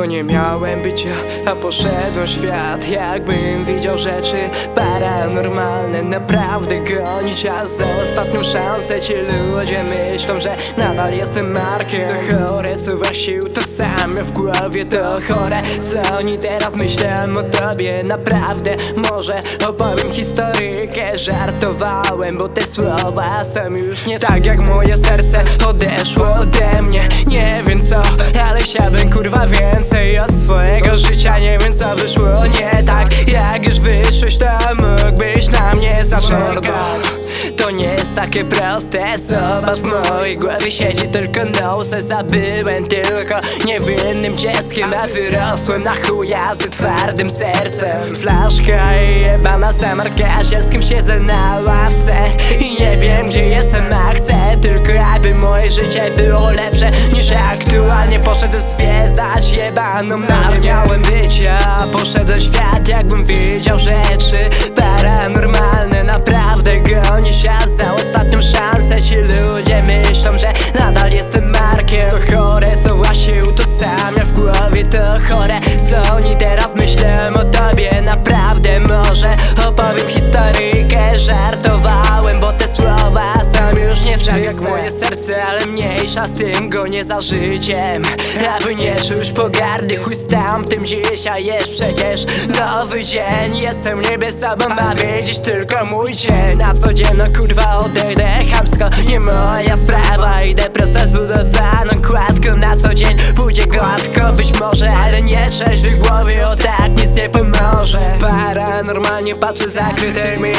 To nie miałem być ja, a poszedłem świat. Jakbym widział rzeczy paranormalne Naprawdę goni czas za ostatnią szansę Ci ludzie myślą, że nadal jestem markiem. To chore, co wasił, to sam w głowie To chore, co oni teraz myślą o tobie? Naprawdę, może opowiem historyjkę Żartowałem, bo te słowa są już nie tak jak moje serce Odeszło ode mnie, nie wiem co Ale chciałbym kurwa więcej od swojego życia. Nie wiem co wyszło nie tak Jak już wyszłeś to mógłbyś na mnie zaczekać to nie jest takie proste Zobacz w mojej głowie siedzi tylko nonsens A byłem tylko niewinnym dzieckiem A wyrosłem na chuja z twardym sercem. Flaszka i jebana samarka Zielskim siedzę na ławce I nie wiem gdzie jestem, a chcę Tylko aby moje życie było lepsze Niż aktualnie. Poszedł zwiedzać jebaną na Miałem być ja, mniejsza z tym gonię za życiem. Aby nie czuć pogardy, chuj z tamtym dzisiaj jest przecież. Nowy dzień Jestem niby sobą, a wiedzieć tylko mój dzień. Na co dzień no kurwa odejdę chamsko, nie moja sprawa. Idę prosto zbudowaną kładką na co dzień Pójdzie gładko. Być może, ale nie trzeźwy głowie O tak nic nie pomoże Paranormalnie patrzę zakrytymi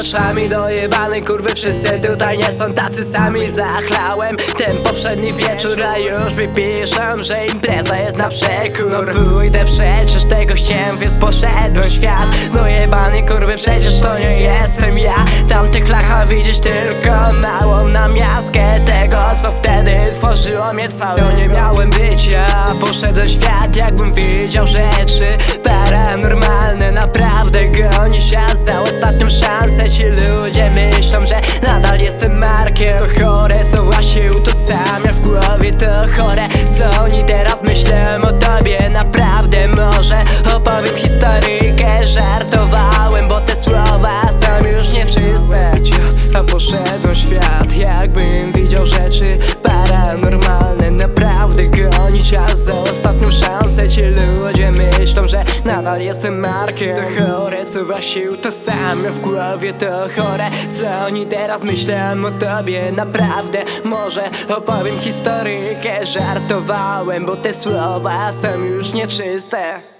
oczami Dojebane kurwy. Wszyscy tutaj nie są tacy sami. Zachlałem ten poprzedni wieczór A już wypiszą, że impreza jest na przekór. Pójdę przecież tego chciałem, więc poszedłem świat. Dojebany kurwy przecież to nie jestem ja. Tamtych lacha widzieć tylko małą namiastkę Tego co wtedy tworzyło mnie cały To nie ja Poszedłem świat jakbym widział rzeczy Paranormalne naprawdę goni się. Za ostatnią szansę Ci ludzie myślą, że nadal jestem markiem. To chore, co właśnie utożsamia w głowie To chore, co oni teraz myślą o tobie? Naprawdę może opowiem historyjkę Żartowałem, ludzie myślą, że nadal jestem markiem. To chore, co wasił to sam w głowie To chore, co oni teraz myślą o tobie? Naprawdę może opowiem historyjkę Żartowałem, bo te słowa są już nieczyste